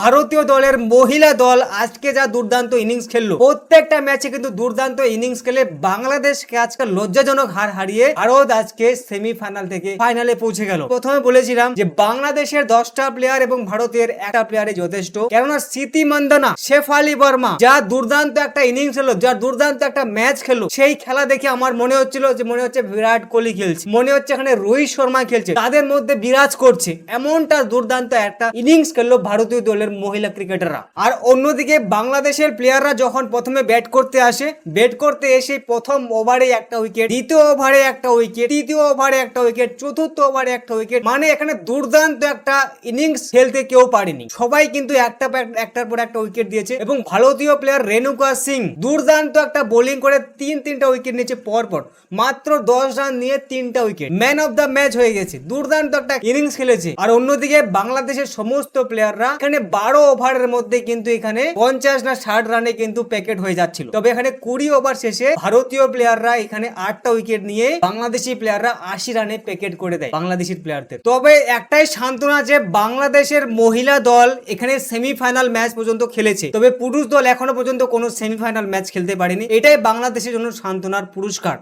ভারতীয় দলের মহিলা দল আজকে যা দুর্দান্ত ইনিংস খেললো। প্রত্যেকটা ম্যাচে কিন্তু দুর্দান্ত ইনিংস খেলে বাংলাদেশকে আজকে লজ্জাজনক হার হারিয়ে ভারত আজকে সেমিফাইনাল থেকে ফাইনালে পৌঁছে গেল। প্রথমে বলেছিলাম যে বাংলাদেশের দশটা প্লেয়ার এবং ভারতের একটা প্লেয়ারে যথেষ্ট। কেননা স্মৃতি মন্দনা শেফালি বর্মা যা দুর্দান্ত একটা ইনিংস খেলো যা দুর্দান্ত একটা ম্যাচ খেলো সেই খেলা দেখে আমার মনে হচ্ছিল যে মনে হচ্ছে বিরাট কোহলি খেলছে। মনে হচ্ছে এখানে রোহিত শর্মা খেলছে। তাদের মধ্যে বিরাজ করছে। এমনটা দুর্দান্ত একটা ইনিংস খেললো ভারতীয় দলের মহিলা ক্রিকেটাররা। আর অন্যদিকে বাংলাদেশের প্লেয়াররা যখন প্রথমে ব্যাট করতে আসে ব্যাট করতে এসে প্রথম ওভারে একটা উইকেট দ্বিতীয় ওভারে একটা উইকেট তৃতীয় ওভারে একটা উইকেট চতুর্থ ওভারে একটা উইকেট মানে এখানে দুর্দান্ত একটা ইনিংস খেলতে কেউ পারেনি। সবাই কিন্তু একটা একটার পর একটা উইকেট দিয়েছে এবং ভারতীয় প্লেয়ার রেণুকা সিং দুর্দান্ত একটা বোলিং করে তিন, তিনটা উইকেট নিয়েছে পর পর মাত্র দশ রান নিয়ে তিনটা wicket man of the match হয়ে গেছে। দুর্দান্ত একটা ইনিংস খেলেছে। আর অন্যদিকে বাংলাদেশের সমস্ত প্লেয়াররা এখানে বারো ওভারের মধ্যে কিন্তু এখানে পঞ্চাশ না ষাট রানে কিন্তু প্যাকেট হয়ে যাচ্ছিল। তবে এখানে কুড়ি ওভার শেষে ভারতীয় প্লেয়াররা এখানে আটটা উইকেট নিয়ে বাংলাদেশি প্লেয়াররা আশি রানে প্যাকেট করে দেয় বাংলাদেশি প্লেয়ারদের তবে একটাই সান্ত্বনা যে বাংলাদেশের মহিলা দল এখানে সেমিফাইনাল ম্যাচ পর্যন্ত খেলেছে। তবে পুরুষ দল এখনও পর্যন্ত কোনো সেমিফাইনাল ম্যাচ খেলতে পারেনি। এটাই বাংলাদেশের জন্য সান্ত্বনার পুরস্কার।